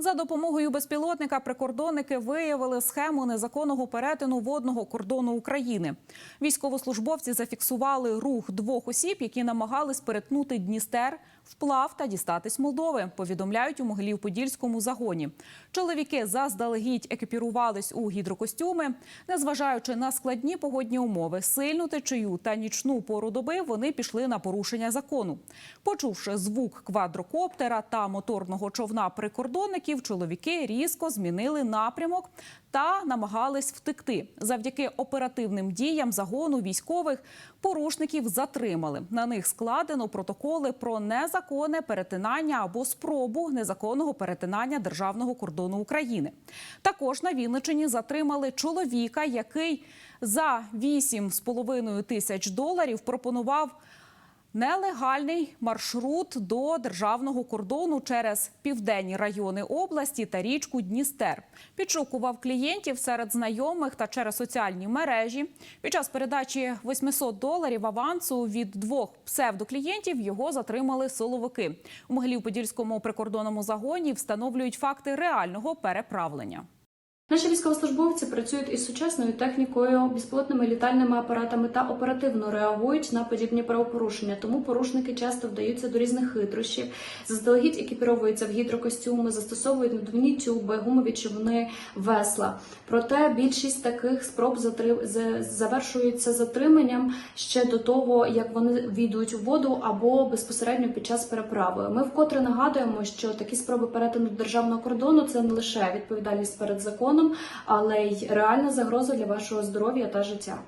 За допомогою безпілотника прикордонники виявили схему незаконного перетину водного кордону України. Військовослужбовці зафіксували рух двох осіб, які намагались перетнути Дністер, вплав та дістатись Молдови. Повідомляють у Могилів-Подільському загоні. Чоловіки заздалегідь екіпірувались у гідрокостюми. Незважаючи на складні погодні умови, сильну течію та нічну пору доби, вони пішли на порушення закону. Почувши звук квадрокоптера та моторного човна прикордонників, чоловіки різко змінили напрямок та намагались втекти. Завдяки оперативним діям загону військових порушників затримали. На них складено протоколи про незаконне перетинання або спробу незаконного перетинання державного кордону України. Також на Вінниччині затримали чоловіка, який за 8,5 тисяч доларів пропонував Нелегальний маршрут до державного кордону через південні райони області та річку Дністер підшукував клієнтів серед знайомих та через соціальні мережі. Під час передачі 800 доларів авансу від двох псевдоклієнтів його затримали силовики. У Могилів-Подільському прикордонному загоні встановлюють факти реального переправлення. Наші військовослужбовці працюють із сучасною технікою, безпілотними літальними апаратами та оперативно реагують на подібні правопорушення. Тому порушники часто вдаються до різних хитрощів, заздалегідь екіпіровуються в гідрокостюми, застосовують надувні тюби, гумові човни, весла. Проте більшість таких спроб затри- з- завершуються затриманням ще до того, як вони війдуть у воду або безпосередньо під час переправи. Ми вкотре нагадуємо, що такі спроби перетину державного кордону це не лише відповідальність перед законом, але й реальна загроза для вашого здоров'я та життя.